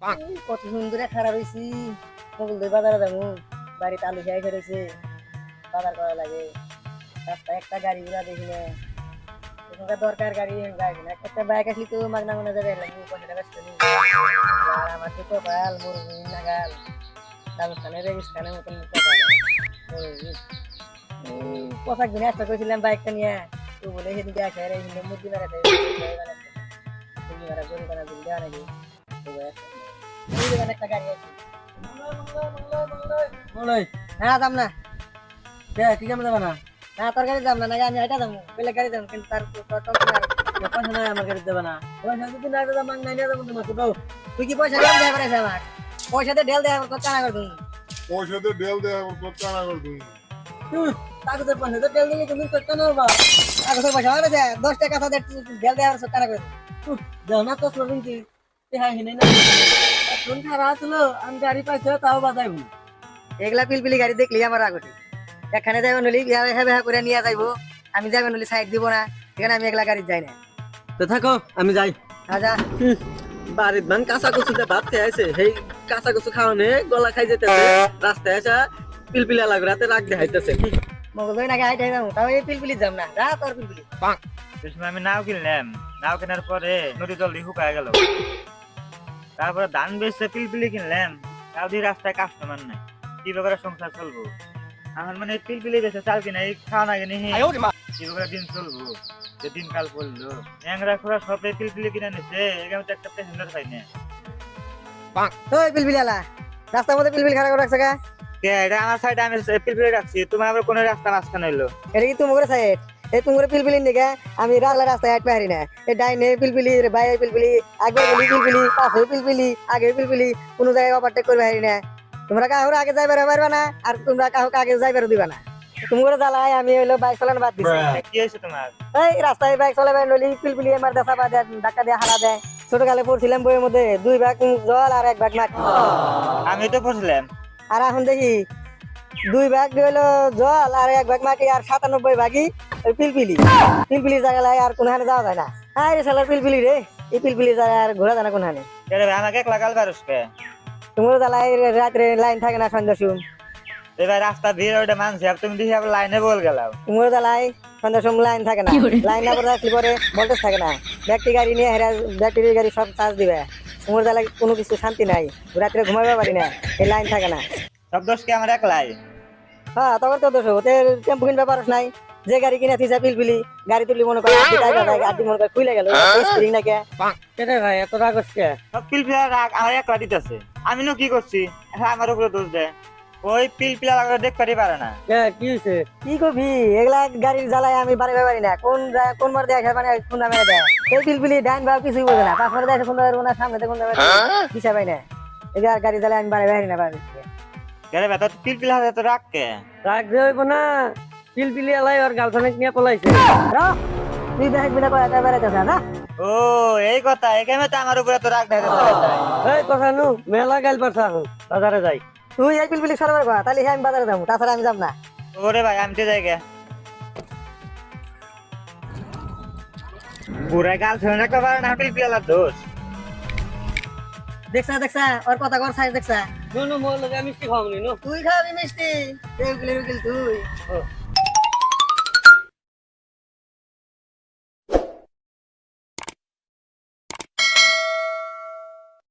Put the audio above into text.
কত সুন্দর খারাপ হয়েছি মোগল দিয়ে বাজারে যাব। বাড়িতে আলু খেয়ে ফেলেছে। বাজার করা লাগে। রাস্তায় একটা গাড়ি ঘোড়া দেখি না। দরকার গাড়ি গাড়ি না। একটা বাইক আসলে তো মাগনা মনে যাবে লাগবে আর আমার তো কপাল মুরগি নাগাল। রাজস্থানের রেগিস্তানের মতন পোশাক দিনে একটা করেছিলাম বাইকটা নিয়ে। তো বলে সেদিকে আসে রে হিন্দু মুরগি বেড়াতে মুরগি বেড়া গরু বেড়া দিল দেওয়া নাকি তো এই দোকানে একটা গাড়ি আছে বলাই হ্যাঁ দাম না। কে কি কামে যাবা না? না তোর গাড়ি দাম না নাকি আমি এটা দাম বেলে গাড়ি দাম কিন্তু তার তোর তোর তোর গাড়ি। কে পয়সা নাই আমার গাড়ি দেবা না। পয়সা যদি নাই দাদা মাং নাই না যাব তোমাকে দাও তুই কি পয়সা ঢেল দেয়া করেছে আমার? পয়সাতে ঢেল দেয়া কর কানা কর তুমি পয়সাতে ডেল দেয় কানা করে তুমি কাগজের পয়সা তো দিলে তুমি করতে না বা কাগজের পয়সা আমার কাছে দশ টাকা কানা করে না তো কি? হ্যাঁ হিনে না। কোন খারাপ আসলো আমি গাড়ি পাইছে তাও বাজাইবো এগুলা পিলপিলি গাড়ি দেখলি আমার আগতে? এখানে যাইব নলি বিয়া করে নিয়ে যাইবো। আমি যাইব নলি সাইড দিব না। এখানে আমি একলা গাড়ি যাই না। তো থাকো আমি যাই। আজা বাড়ির কাঁচা কচুতে ভাত খেয়ে আছে সেই কাঁচা কচু খাওয়ানে গলা খাই যেতেছে। রাস্তায় আসা পিলপিলা লাগ রাতে রাগ দেখাইতেছে। মগজ নাকি হাইট হাই যাব। তাও এই পিলপিলি যাম না। যা তোর পিলপিলি। আমি নাও কিনলাম। নাও কেনার পরে নদী জল দিয়ে শুকায় গেল। তারপরে ধান বেচতে পিলপিলি কিনলাম তাও দিয়ে রাস্তায় কাস্টমার নাই। কীভাবে করে সংসার চলবো? আমার মানে পিলপিলি বেচে চাল কিনা এই খাওয়া না কিনে কীভাবে করে দিন চলবো? যে দিনকাল পড়ল। ন্যাংরা খোরা সবে পিলপিলি কিনে নিছে এখানে তো একটা প্যাসেঞ্জার পাই না। ওই পিলপিলি আলা রাস্তার মধ্যে পিলপিলি খারাপ করে রাখছে কে? এটা আমার সাইডে আমি পিলপিলি রাখছি তোমার আবার কোন রাস্তা মাঝখানে হইল? এটা কি তুমি করে সাইড এই তুমি পিলপিলি আমি রাস্তা রাস্তায় হাঁটতে পারি না। এই ডাইনে পিলপিলি রে বাইরে পিলপিলি আগে বলি পিলপিলি পাশে পিলপিলি আগে পিলপিলি কোনো জায়গায় ওভারটেক করবে পারি না। তোমরা কাহুর আগে পারবে না আর তোমরা কাহুকে আগে দিবা না। তুমি করে জ্বালাই আমি হইল বাইক চালানো বাদ দিচ্ছি কি হয়েছে তোমার? এই রাস্তায় বাইক চালাবে নলি পিলপিলি আমার দেশা বা দেয় ধাক্কা দিয়ে হারা দেয়। ছোট কালে পড়ছিলাম বইয়ের মধ্যে দুই ভাগ জল আর এক ভাগ মাটি। আমি তো পড়ছিলাম। আর এখন দেখি দুই ভাগ হলো জল আর এক ভাগ মাটি আর সাতানব্বই ভাগই পিলপিলি। পিলপিলি জায়গায় আর কোনখানে যাওয়া যায় না। আরে সালার পিলপিলি রে এই পিলপিলি জায়গায় আর ঘোরা যায় না কোনখানে? রে আমাকে পারুসকে রাত্রে লাইন থাকে না সন্ধ্যা শুন এবার রাস্তা দিয়ে ওটা মানছি আর তুমি দেখি আবার লাইনে বল গেলাম। সময় লাইন থাকে না। লাইন না পরে রাখলে পরে ভোল্টেজ থাকে না। ব্যাটারি গাড়ি নিয়ে হেরা ব্যাটারি গাড়ি সব চার্জ দিবে। তোমার জ্বালায় কোনো কিছু শান্তি নাই। রাত্রে ঘুমাইতে পারি না এই লাইন থাকে না। সব দোষ কি আমার একলাই? হ্যাঁ তখন তো দোষ ওতে টেম্পু কিনবে পারস নাই। যে গাড়ি কিনে থিসা পিলপিলি গাড়ি তুলি মনে করে টাকা দেয় আদি মনে করে খুলে গেল। স্প্রিং কেটে ভাই এত রাগ হচ্ছে। সব পিলপিলা রাগ আমার একলা দিতেছে আমি নো কি করছি? হ্যাঁ আমার উপরে দোষ দেয় ওই পিলপিলা লাগলে দেখতে পারে না। কে কি হয়েছে কি করবি এগুলা গাড়ির জ্বালায় আমি বাড়ি পারি না। কোন কোন মার দেয় মানে কোন নামে দেয়। এই পিলপিলি ডাইন বা কিছুই বোঝে না। পাঁচ মারে দেয় কোন না সামনে কোন নামে দিশা পাই না এগুলা গাড়ি জ্বালায় আমি বাড়ি পারি না গেলে বেটা পিলপিলা হাতে তো রাগ কে? রাগ যে হইব না। পিলপিলি এলাই ওর গার্লফ্রেন্ড নিয়ে পলাইছে। র, তুই দেখ বিনা কয় এটা বেড়াইতে না ও এই কথা এখানে তো আমার উপরে তো রাগ দেয় এই কথা নু মেলা পারছা বাজারে যাই। তুই এই পিলপিলি সরবার কয়া তাহলে আমি বাজারে যাব তাছাড়া আমি যাব না। ওরে ভাই আমি তো যাই গে। গাল রাখতে পারে না পিলপিলার দোষ। দেখছা দেখছা ওর কথা কর সাইজ দেখছা। নুনু মোর লগে মিষ্টি খাওনি নু তুই খাবি মিষ্টি? উকিল উকিল তুই।